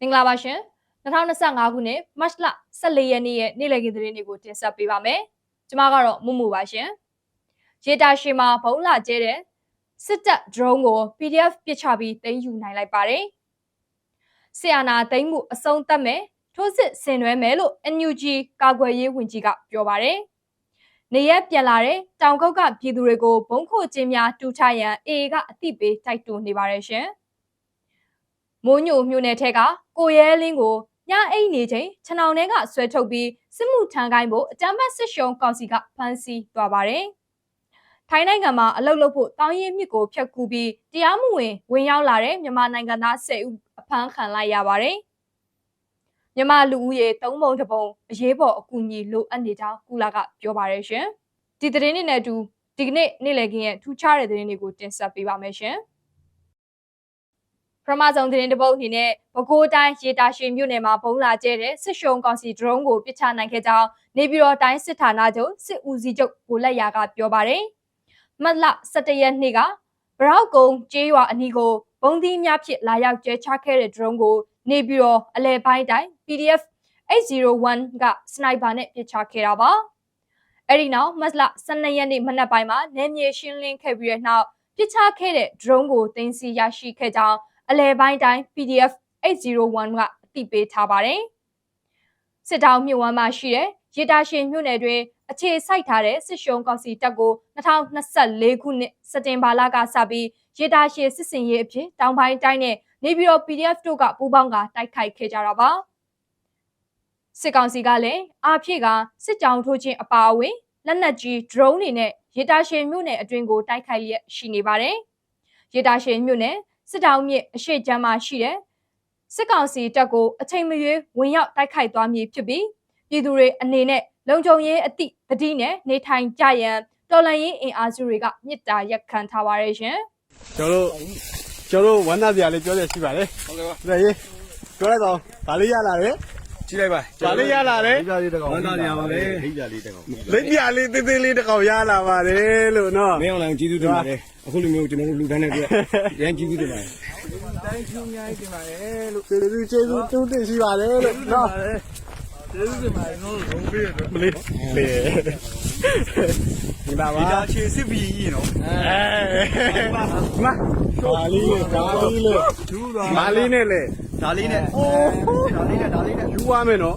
မင်္ဂလာပါရှင်2025ခုနှစ်မတ်လ14ရက်နေ့ရဲ့နေ့လည်ခင်းသတင်းတွေကိုတင်ဆက်ပေးပါမယ်ကျွန်မကတော့မူမူပါရှင်ရေတာရှည်မှာဘုံလာကျဲတဲ့စစ်တပ် drone ကို PDF ပစ်ချပြီးတင်ယူနိုင်လိုက်ပါတယ်ဆီယနာသိမ်းမှုအဆုံးသတ်မယ်ထိုးစစ်ဆင်နွှဲမယ်လို့ NUG ကာကွယ်ရေးဝန်ကြီးကပြောပါတယ်နေရက်ပြန်လာတဲ့တောင်ကုတ်ကပြည်သူတွေကိုဘုံခိုခြင်းများတူချရန် AA ကအသိပေးတိုက်တွန်းနေပါတယ်ရှင် မိုးညိုမြို့နယ်ထက်ကကိုရဲလင်းကိုညအိတ်နေချိန်ခြံအောင်ထဲကဆွဲထုတ်ပြီးစစ်မှုထမ်းကိုင်းဖို့အကြမ်းဖက်စစ်ရှုံကောင်စီကဖမ်းဆီးသွားပါတယ်။ထိုင်းနိုင်ငံမှာအလုတ်လုတ်ဖို့တောင်းရင်မြစ်ကိုဖျက်ကူးပြီးတရားမဝင်ဝင်ရောက်လာတဲ့မြန်မာနိုင်ငံသား10ဦးအဖမ်းခံလိုက်ရပါတယ်။မြန်မာလူဦးရေ၃ပုံတစ်ပုံအရေးပေါ်အကူအညီလိုအပ်နေကြောင်းကုလာကပြောပါရရှင်။ဒီသတင်းတွေနဲ့အတူဒီကနေ့နေ့လည်ခင်းရဲ့ထူးခြားတဲ့သတင်းတွေကိုတင်ဆက်ပေးပါမယ်ရှင်။ ပထမဆုံးသတင်းတစ်ပုဒ်အနေနဲ့ပဲခူးတိုင်းရေတာရှင်မြို့နယ်မှာဘုံလာကျဲတဲ့စစ်ရှုံကောင်စီ drone ကိုပစ်ချနိုင်ခဲ့ကြောင်းနေပြည်တော်တိုင်းစစ်ဌာနချုပ်စစ်ဦးစီးချုပ်ကိုလက်ရာကပြောပါတယ်။မတ်လ17ရက်နေ့ကဗရောက်ကုန်းကျေးရွာအနီးကိုဘုံသီးများဖြင့်လာရောက်ကျဲချခဲ့တဲ့ drone ကိုနေပြည်တော်အလဲပိုင်းတိုင်း PDF 801ကစနိုက်ပါနဲ့ပစ်ချခဲ့တာပါ။အဲ့ဒီနောက်မတ်လ12ရက်နေ့မနက်ပိုင်းမှာနယ်မြေရှင်းလင်းခဲ့ပြီးတဲ့နောက်ပစ်ချခဲ့တဲ့ drone ကိုတင်စီရရှိခဲ့ကြောင်း အလဲပိုင်းတိုင်း PDF 801ကအသိပေးထားပါတယ်။စစ်တောင်းမြို့ဝမ်းမှာရှိတဲ့ရေတာရှင်မြို့နယ်တွင်အခြေစိုက်ထားတဲ့စစ်ရှုံကောင်စီတပ်ကို2024ခုနှစ်စက်တင်ဘာလကစပြီးရေတာရှင်စစ်စင်ရေးအဖြစ်တောင်ပိုင်းတိုင်းနဲ့နေပြည်တော် PDF တို့ကပူးပေါင်းကတိုက်ခိုက်ခဲ့ကြတာပါ။စစ်ကောင်စီကလည်းအာဖြည့်ကစစ်ကြောင်ထိုးခြင်းအပါအဝင်လက်နက်ကြီး drone တွေနဲ့ရေတာရှင်မြို့နယ်အတွင်းကိုတိုက်ခိုက်လျက်ရှိနေပါတယ်။ရေတာရှင်မြို့နယ် စစ်တောင်းမြစ်အရှိချမ်းမှာရှိတဲ့စစ်ကောင်စီတပ်ကိုအချိန်မရွေးဝင်ရောက်တိုက်ခိုက်သွားမည်ဖြစ်ပြီးပြည်သူတွေအနေနဲ့လုံခြုံရေးအသည့်တတိနဲ့နေထိုင်ကြရန်တော်လန်ရေးအင်အားစုတွေကမြစ်တာရက်ခံထားပါရရှင်ကျွန်တော်တို့ကျွန်တော်တို့ဝမ်းသာစရာလေးပြောရရှိပါတယ်ဟုတ်ကဲ့ပါဒါရေးပြောလိုက်တော့ဗာလေးရလာတယ် ကြည့်လိုက်ပါဗာလေးရလာတယ်ပြလေးတကောင်ဝမ်းသာနေရပါပဲဟိတ်ပြလေးတကောင်လက်ပြလေးသေးသေးလေးတစ်ကောင်ရလာပါတယ်လို့နော်မင်းအောင်လည်းကျေးဇူးတင်ပါတယ်အခုလိုမျိုးကျွန်တော်တို့လူတန်းတဲ့အတွက်ရန်ကျေးဇူးတင်ပါတယ်တိုင်းချုံရိုင်းတင်ပါတယ်လို့ကျေးဇူးကျေးဇူးတူးတင်ရှိပါတယ်လို့နော်ကျေးဇူးတင်ပါတယ်နော်လုံးပေးရတော့မလေးလေဒီပါပါဒီဒါချေစစ်ပြီးကြီးနော်အဲမဗာလေးလေဗာလေးလေဒူးသွားဗာလေးနဲ့လေ ဒါလေးနဲ့အိုးဒါလေးနဲ့ဒါလေးနဲ့ယူရမယ်နော်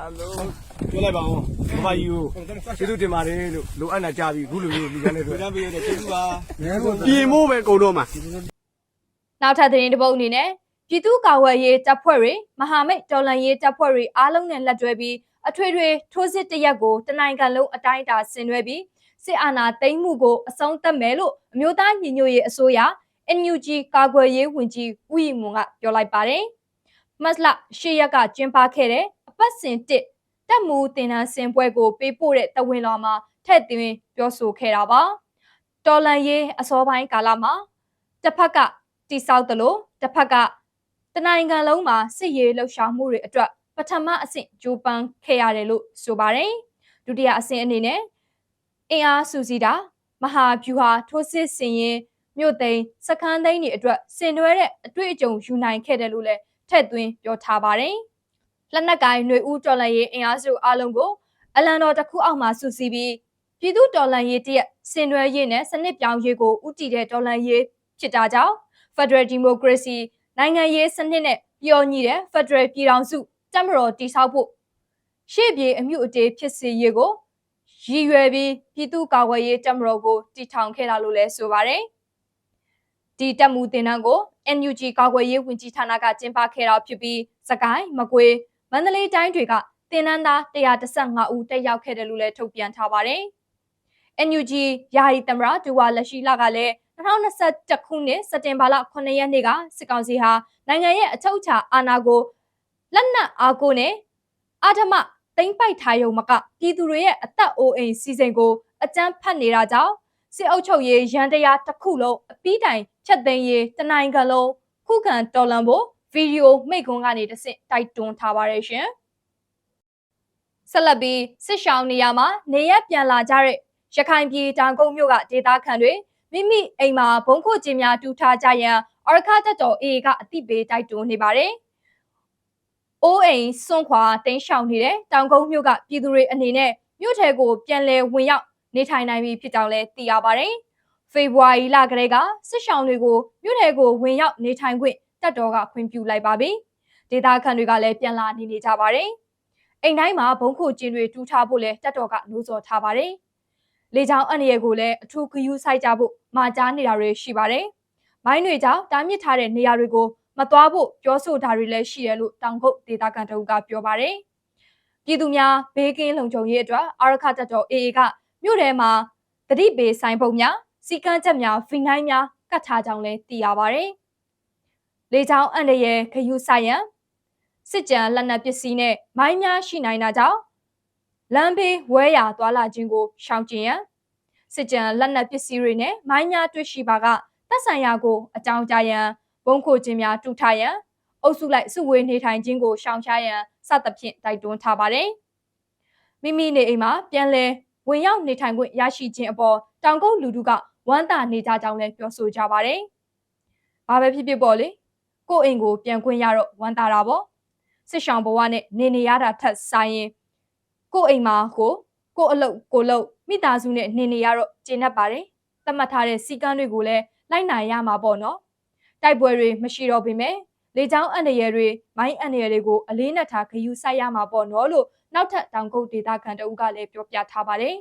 အလုံးပြောလိုက်ပါအောင်ဘာကြီးကိုကျေးဇူးတင်ပါတယ်လို့လိုအပ်တာကြားပြီအခုလိုမျိုးလူတန်းတဲ့အတွက်ပြန်ပေးရတဲ့ကျေးဇူးပါပြင်မို့ပဲကုန်တော့မှာနောက်ထပ်သတင်းတစ်ပုဒ်အနေနဲ့ပြည်သူ့ကာကွယ်ရေးတပ်ဖွဲ့တွေမဟာမိတ်တော်လှန်ရေးတပ်ဖွဲ့တွေအားလုံးနဲ့လက်တွဲပြီးအထွေထွေထိုးစစ်တရက်ကိုတနိုင်ငံလုံးအတိုင်းအတာဆင်နွှဲပြီးစစ်အာဏာသိမ်းမှုကိုအဆုံးသတ်မယ်လို့အမျိုးသားညီညွတ်ရေးအစိုးရ NUG ကာကွယ်ရေးဝန်ကြီးဦးရီမွန်ကပြောလိုက်ပါတယ်။မတ်လ၈ရက်ကကျင်းပခဲ့တဲ့အပတ်စဉ်1တက်မှုတင်နန်းစင်ပွဲကိုပေးပို့တဲ့တဝင်းတော်မှာထည့်သွင်းပြောဆိုခဲ့တာပါ။တော်လန်ရေးအစောပိုင်းကာလမှာတစ်ဖက်ကတိဆောက်တယ်လို့တစ်ဖက်ကတနိုင်ငံလုံးမှာစစ်ရေးလှုပ်ရှားမှုတွေအတွက်ပထမအဆင့်ကြိုးပမ်းခဲ့ရတယ်လို့ဆိုပါတယ်။ဒုတိယအဆင့်အနေနဲ့အင်အားစုစည်းတာမဟာဗျူဟာထိုးစစ်ဆင်ရင် မြို့သိမ်းစခန်းသိမ်းတွေအတွက်ဆင်နွှဲတဲ့အတွေ့အကြုံယူနိုင်ခဲ့တယ်လို့လည်းထည့်သွင်းပြောထားပါတယ်။လက်နက်ကိုင်ຫນွေဦးတော်လှန်ရေးအင်အားစုအလုံးကိုအလံတော်တစ်ခုအောက်မှာစုစည်းပြီးပြည်သူတော်လှန်ရေးတရက်ဆင်နွှဲရေးနဲ့စနစ်ပြောင်းရေးကိုဥတီတဲ့တော်လှန်ရေးဖြစ်တာကြောင့် Federal Democracy နိုင်ငံရေးစနစ်နဲ့ပျော်ညီတဲ့ Federal ပြည်ထောင်စုတက်မတော်တည်ဆောက်ဖို့ရှေ့ပြေအမှုအတေးဖြစ်စေရေးကိုရည်ရွယ်ပြီးပြည်သူ့ကာကွယ်ရေးတက်မတော်ကိုတည်ထောင်ခဲ့တာလို့လည်းဆိုပါတယ်။ ဒီတက်မှုတင်နန်းကို NUG ကာကွယ်ရေးဝန်ကြီးဌာနကကျင်းပခဲ့တာဖြစ်ပြီးစကိုင်းမကွေးမန္တလေးတိုင်းတွေကတင်နန်းသား115ဦးတက်ရောက်ခဲ့တယ်လို့လည်းထုတ်ပြန်ထားပါတယ်။ NUG ယာယီသမရဒူဝါလက်ရှိလကလည်း2021ခုနှစ်စက်တင်ဘာလ9ရက်နေ့ကစစ်ကောင်စီဟာနိုင်ငံရဲ့အချုပ်အခြာအာဏာကိုလက်နက်အားကိုနဲ့အာဓမသိမ့်ပိုက်ထားရုံမကပြည်သူတွေရဲ့အသက်အိုးအိမ်စီစဉ်ကိုအကြမ်းဖက်နေတာကြောင့် စစ်အုပ်ချုပ်ရေးရန်တရားတစ်ခုလုံးအပြီးတိုင်ဖျက်သိမ်းရေးတနိုင်ငံလုံးခုခံတော်လှန်ဖို့ဗီဒီယိုမိတ်ကွန်းကနေတစ်ဆင့်တိုက်တွန်းထားပါရရှင်ဆက်လက်ပြီးစစ်ရှောင်းနေရာမှာနေရက်ပြန်လာကြတဲ့ရခိုင်ပြည်တောင်ကုန်းမြို့ကဒေသခံတွေမိမိအိမ်မှာဘုံခိုကျင်းများတူထားကြရန်အရခတက်တော် AA ကအတိပေးတိုက်တွန်းနေပါတယ်။အိုးအိမ်စွန့်ခွာတင်းရှောင်နေတဲ့တောင်ကုန်းမြို့ကပြည်သူတွေအနေနဲ့မြို့ထဲကိုပြန်လည်ဝင်ရောက် နေထိုင်နိုင်ပြီဖြစ်ကြောင်းလည်းသိရပါတယ်။ဖေဖော်ဝါရီလကတည်းကစစ်ရှောင်တွေကိုမြို့ထဲကိုဝင်ရောက်နေထိုင်ခွင့်တပ်တော်ကခွင့်ပြုလိုက်ပါပြီ။ဒေသခံတွေကလည်းပြန်လာနေနေကြပါတယ်။အိမ်တိုင်းမှာဘုံခိုကျင်းတွေတူးထားဖို့လည်းတပ်တော်ကနှိုးဆော်ထားပါတယ်။လေကြောင်းအန္တရာယ်ကိုလည်းအထူးဂရုစိုက်ကြဖို့မှာကြားနေတာတွေရှိပါတယ်။မိုင်းတွေကြောင့်တားမြစ်ထားတဲ့နေရာတွေကိုမသွားဖို့ပြောဆိုတာတွေလည်းရှိတယ်လို့တောင်ကုတ်ဒေသခံတအုပ်ကပြောပါတယ်။ပြည်သူများဘေးကင်းလုံခြုံရေးအတွက်အာရခတပ်တော် AA က မြို့ထဲမှာတတိပေဆိုင်ပုံများစီကန်းချက်များဖီနိုင်းများကတ်ထားကြောင်းလည်းသိရပါတယ်။လေကြောင်းအန္တရာယ်ခယူဆိုင်ရန်စစ်ကြံလက်နက်ပစ္စည်းနဲ့မိုင်းများရှိနိုင်တာကြောင့်လမ်းဘေးဝဲရာသွာလာခြင်းကိုရှောင်ကျဉ်ရန်စစ်ကြံလက်နက်ပစ္စည်းတွေနဲ့မိုင်းများတွေ့ရှိပါကတပ်ဆိုင်ရာကိုအကြောင်းကြားရန်ဘုံခိုခြင်းများတူထားရန်အုပ်စုလိုက်စုဝေးနေထိုင်ခြင်းကိုရှောင်ရှားရန်စသဖြင့်တိုက်တွန်းထားပါတယ်။မိမိနေအိမ်မှာပြန်လည် ဝင်ရောက်နေထိုင်ခွင့်ရရှိခြင်းအပေါ်တောင်ကုန်းလူထုကဝမ်းသာနေကြကြောင်းလည်းပြောဆိုကြပါတယ်။ဘာပဲဖြစ်ဖြစ်ပေါ့လေကိုယ့်အိမ်ကိုပြန်ခွင့်ရတော့ဝမ်းသာတာပေါ့စစ်ဆောင်ဘဝနဲ့နေနေရတာထက်ဆိုင်ရင်ကိုယ့်အိမ်မှာကိုကိုယ့်အလုပ်ကိုလုပ်မိသားစုနဲ့နေနေရတော့ကျဉ်တ်ပါတယ်။သတ်မှတ်ထားတဲ့စီကံတွေကိုလည်းလိုက်နိုင်ရမှာပေါ့နော်။တိုက်ပွဲတွေမရှိတော့ပေမဲ့ လေကြောင်းအန္တရာယ်တွေမိုင်းအန္တရာယ်တွေကိုအလေးနက်ထားဂရုစိုက်ရမှာပေါ့နော်လို့နောက်ထပ်တောင်ကုတ်ဒေသခံတအုပ်ကလည်းပြောပြထားပါတယ်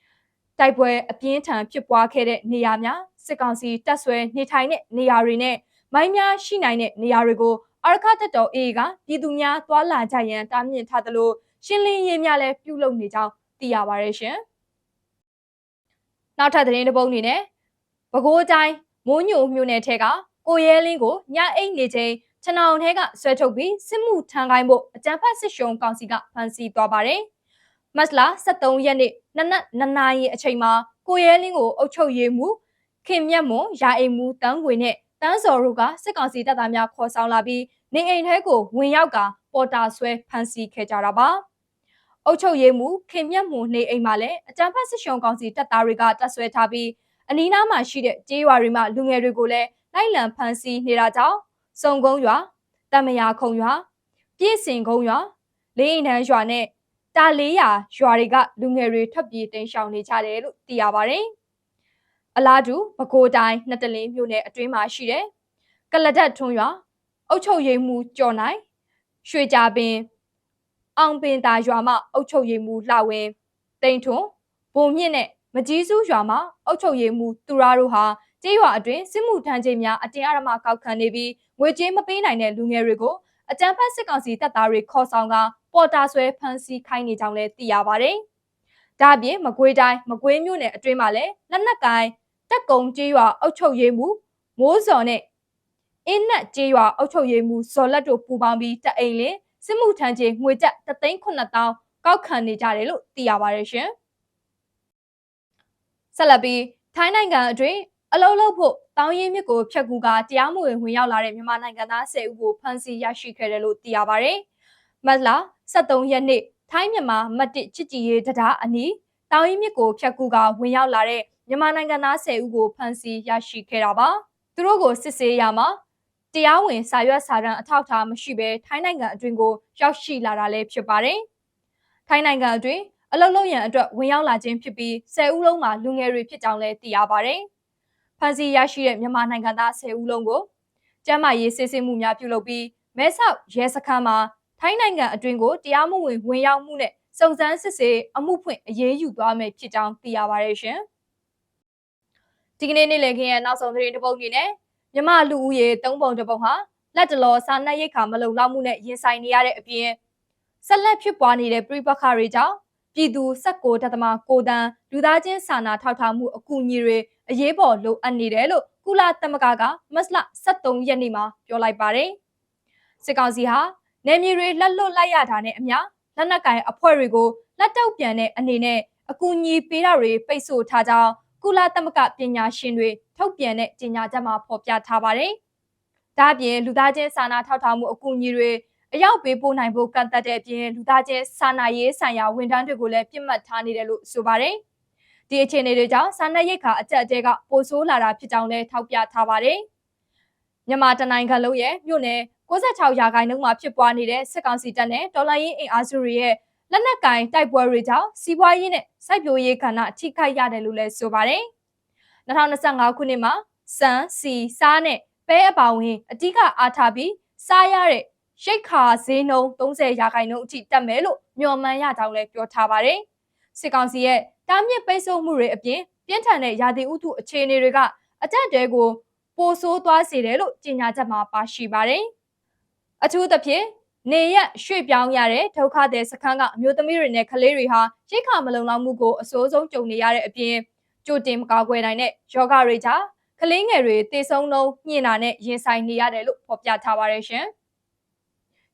။တိုက်ပွဲအပြင်းထန်ဖြစ်ပွားခဲ့တဲ့နေရာများစစ်ကောင်စီတပ်ဆွဲနေထိုင်တဲ့နေရာတွေနဲ့မိုင်းများရှိနိုင်တဲ့နေရာတွေကိုအာရခတက်တော် AA ကပြည်သူများသွာလာကြရန်တားမြစ်ထားသလိုရှင်းလင်းရေးများလည်းပြုလုပ်နေကြောင်းသိရပါရရှင်။နောက်ထပ်သတင်းတစ်ပုဒ်အနေနဲ့ပဲခူးတိုင်းမိုးညိုမြို့နယ်ထဲက ကိုရဲလင်းကိုညအိတ်နေချိန်ခြံအောင်ထဲကဆွဲထုတ်ပြီးစစ်မှုထမ်းခိုင်းဖို့အကြံဖတ်စစ်ရှုံကောင်စီကဖမ်းဆီးသွားပါတယ်။မတ်လ23ရက်နေ့နနက်9နာရီအချိန်မှာကိုရဲလင်းကိုအုပ်ချုပ်ရေးမှုခင်မြတ်မွန်ရာအိမ်မှုတန်းခွေနဲ့တန်းစော်တို့ကစစ်ကောင်စီတပ်သားများခေါ်ဆောင်လာပြီးနေအိမ်ထဲကိုဝင်ရောက်ကပေါ်တာဆွဲဖမ်းဆီးခဲ့ကြတာပါ။အုပ်ချုပ်ရေးမှုခင်မြတ်မွန်နေအိမ်မှာလည်းအကြံဖတ်စစ်ရှုံကောင်စီတပ်သားတွေကတပ်ဆွဲထားပြီးအနီးနားမှာရှိတဲ့ကျေးရွာတွေမှာလူငယ်တွေကိုလည်း လိုက်လံဖမ်းဆီးနေတာကြောင့်စုံကုန်းရွာတမယာခုံရွာပြည့်စင်ကုန်းရွာလေးအိမ်တန်းရွာနဲ့တာလေးရာရွာတွေကလူငယ်တွေထွက်ပြေးတိမ်းရှောင်နေကြတယ်လို့သိရပါတယ်။အလားတူပဲခူးတိုင်းနှစ်တလင်းမြို့နယ်အတွင်းမှာရှိတဲ့ကလဒတ်ထွန်းရွာအုတ်ချုပ်ရိပ်မှုကျော်နိုင်ရွှေကြပင်အောင်ပင်သာရွာမှအုတ်ချုပ်ရိပ်မှုလှဝင်တိန်ထွန်းဘုံမြင့်နဲ့မကြီးစုရွာမှာအုတ်ချုပ်ရိပ်မှုသူရတို့ဟာ ကျေးရွာအတွင်းစစ်မှုထမ်းခြင်းများအတင်းအဓမ္မကောက်ခံနေပြီးငွေကြေးမပေးနိုင်တဲ့လူငယ်တွေကိုအကြံဖတ်စစ်ကောင်စီတပ်သားတွေခေါ်ဆောင်ကပေါ်တာဆွဲဖမ်းဆီးခိုင်းနေကြောင်းလည်းသိရပါတယ်။ဒါ့အပြင်မကွေးတိုင်းမကွေးမြို့နယ်အတွင်းမှာလည်းလက်နက်ကိုင်တက်ကုံကျေးရွာအုပ်ချုပ်ရေးမှုမိုးစော်နဲ့အင်းနက်ကျေးရွာအုပ်ချုပ်ရေးမှုဇော်လက်တို့ပူးပေါင်းပြီးတအိမ်လင်းစစ်မှုထမ်းခြင်းငွေကျပ်3,900ကောက်ခံနေကြတယ်လို့သိရပါတယ်ရှင်။ဆက်လက်ပြီးထိုင်းနိုင်ငံအတွင်း အလုံးလုံးဖို့တောင်းရင်မြစ်ကိုဖြတ်ကူကတရားမဝင်ဝင်ရောက်လာတဲ့မြန်မာနိုင်ငံသား10ဦးကိုဖမ်းဆီးရရှိခဲ့တယ်လို့သိရပါဗျ။မတ်လ23ရက်နေ့ထိုင်းမြန်မာမတ်တစ်ချစ်ကြည်ရေးတရားအနီးတောင်းရင်မြစ်ကိုဖြတ်ကူကဝင်ရောက်လာတဲ့မြန်မာနိုင်ငံသား10ဦးကိုဖမ်းဆီးရရှိခဲ့တာပါ။သူတို့ကိုစစ်ဆေးရမှာတရားဝင်စာရွက်စာတမ်းအထောက်အထားမရှိဘဲထိုင်းနိုင်ငံအတွင်းကိုရောက်ရှိလာတာလည်းဖြစ်ပါတယ်။ထိုင်းနိုင်ငံအတွင်းအလုံးလုံးရန်အတွက်ဝင်ရောက်လာခြင်းဖြစ်ပြီး10ဦးလုံးမှာလူငယ်တွေဖြစ်ကြောင်းလည်းသိရပါတယ်။ ဖမ်းဆီးရရှိတဲ့မြန်မာနိုင်ငံသား10ဦးလုံးကိုကျန်းမာရေးစစ်ဆေးမှုများပြုလုပ်ပြီးမဲဆောက်ရဲစခန်းမှာထိုင်းနိုင်ငံအတွင်းကိုတရားမဝင်ဝင်ရောက်မှုနဲ့စုံစမ်းစစ်ဆေးအမှုဖွင့်အရေးယူသွားမယ်ဖြစ်ကြောင်းသိရပါတယ်ရှင်။ဒီကနေ့နေ့လည်ခင်းရဲ့နောက်ဆုံးသတင်းတစ်ပုဒ်အနေနဲ့မြမလူဦးရေ၃ပုံတစ်ပုံဟာလက်တလောစာနပ်ရိတ်ခါမလုံလောက်မှုနဲ့ရင်ဆိုင်နေရတဲ့အပြင်ဆက်လက်ဖြစ်ပွားနေတဲ့ပြည်ပခါတွေကြောင့် ပြည်သူ16တသမ6တန်းလူသားချင်းစာနာထောက်ထားမှုအကူအညီတွေအရေးပေါ်လိုအပ်နေတယ်လို့ကုလသမဂ္ဂကမတ်လ23ရက်နေ့မှာပြောလိုက်ပါတယ်။စစ်ကောင်စီဟာနယ်မြေတွေလက်လွတ်လိုက်ရတာနဲ့အမျှလက်နက်ကင်အဖွဲ့တွေကိုလက်တောက်ပြန်တဲ့အနေနဲ့အကူအညီပေးတာတွေပိတ်ဆို့ထားကြောင်းကုလသမဂ္ဂပညာရှင်တွေထုတ်ပြန်တဲ့ကြေညာချက်မှာဖော်ပြထားပါတယ်။ဒါ့အပြင်လူသားချင်းစာနာထောက်ထားမှုအကူအညီတွေ အရောက်ပေးပို့နိုင်ဖို့ကန့်သက်တဲ့အပြင်လူသားချင်းစာနာရေးဆိုင်ရာဝန်ထမ်းတွေကိုလည်းပြစ်မှတ်ထားနေတယ်လို့ဆိုပါတယ်။ဒီအခြေအနေတွေကြောင့်စာနယ်ရိတ်ခါအကြက်အတဲကပိုဆိုးလာတာဖြစ်ကြောင်းလည်းထောက်ပြထားပါတယ်မြန်မာတနိုင်ငံလုံးရဲ့မြို့နယ်96ရာခိုင်နှုန်းမှာဖြစ်ပွားနေတဲ့စစ်ကောင်စီတပ်နဲ့တော်လိုင်းရေးအင်အားစုတွေရဲ့လက်နက်ကင်တိုက်ပွဲတွေကြောင့်စီးပွားရေးနဲ့စိုက်ပျိုးရေးကဏ္ဍထိခိုက်ရတယ်လို့လည်းဆိုပါတယ်2025ခုနှစ်မှာစံစီစားနဲ့ပဲအပါဝင်အ धिक အားထားပြီးစားရတဲ့ ရိတ်ခါဈေးနှုန်း30ရာခိုင်နှုန်းအထိတက်မယ်လို့မျှော်မှန်းရကြောင်းလည်းပြောထားပါတယ်စစ်ကောင်စီရဲ့တားမြစ်ပိတ်ဆို့မှုတွေအပြင်ပြင်းထန်တဲ့ရာသီဥတုအခြေအနေတွေကအကြက်တဲကိုပိုဆိုးသွားစေတယ်လို့ကြေညာချက်မှာပါရှိပါတယ်။အထူးသဖြင့်နေရက်ရွှေ့ပြောင်းရတဲ့ဒုက္ခသည်စခန်းကအမျိုးသမီးတွေနဲ့ကလေးတွေဟာရိတ်ခါမလုံလောက်မှုကိုအဆိုးဆုံးကြုံနေရတဲ့အပြင်ကြိုတင်မကာကွယ်နိုင်တဲ့ယောဂတွေကြောင့်ကလေးငယ်တွေတေဆုံးနှုန်းညှင်တာနဲ့ရင်ဆိုင်နေရတယ်လို့ဖော်ပြထားပါတယ်ရှင်။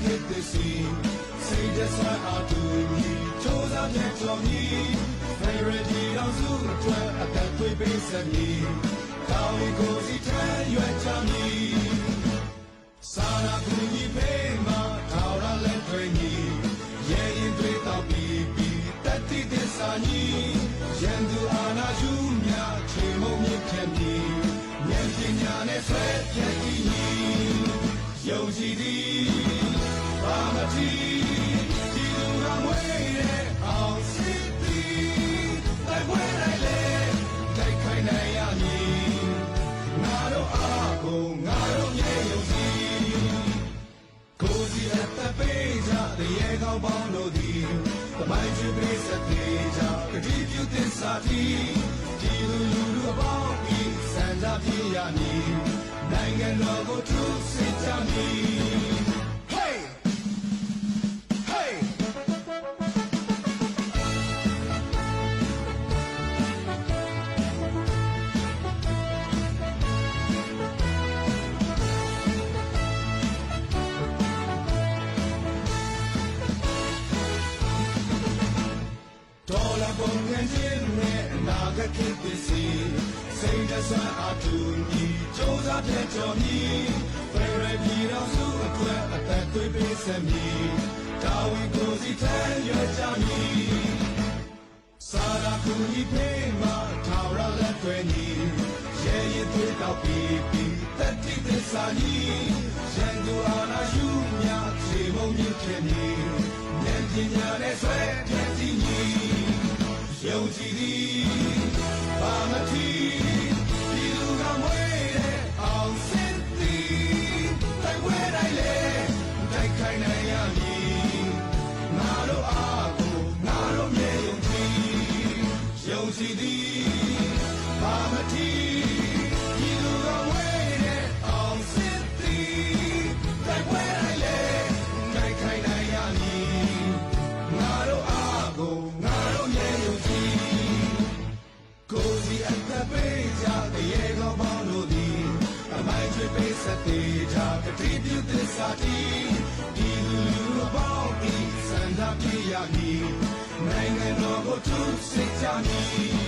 ဖြစ်သည်စီစိတ်သက်သာအတူညီစူးစမ်းပြန်ကြော်မီ favorite ဒီတော်စုအတွက်အသက်သွေးပေးစမီကောင်းကိုစီထရွက်ချမီစာနာကူ ကခေတ်ပစ္စည်းစိတ်နှစအတူညီကြိုးစားတဲ့ကြော်မီဖရိုင်ပြည်တော်စုအတွက်အသက်သွေးပေးစမီတာဝန်ကိုစီထမ်းရွက်ကြမီစာရာကူညီပေးမှာထာဝရလက်တွင်ညီရဲရည်သွေးတောက်ပြီးပြီးတတိသစ္စာညီရန်သူအာဏာယူမြခြေမုံမြင့်ခြင်းညီဉာဏ်ပညာနဲ့ဆွဲပြည့်စည်ညီ ယုံကြည်သည်ဘာမထီပြည်သူကမွေးတဲ့အောင်စစ်သည်တိုက်ဝဲ နိုင်ငံတော်ကိုသူစိတ်ချမည်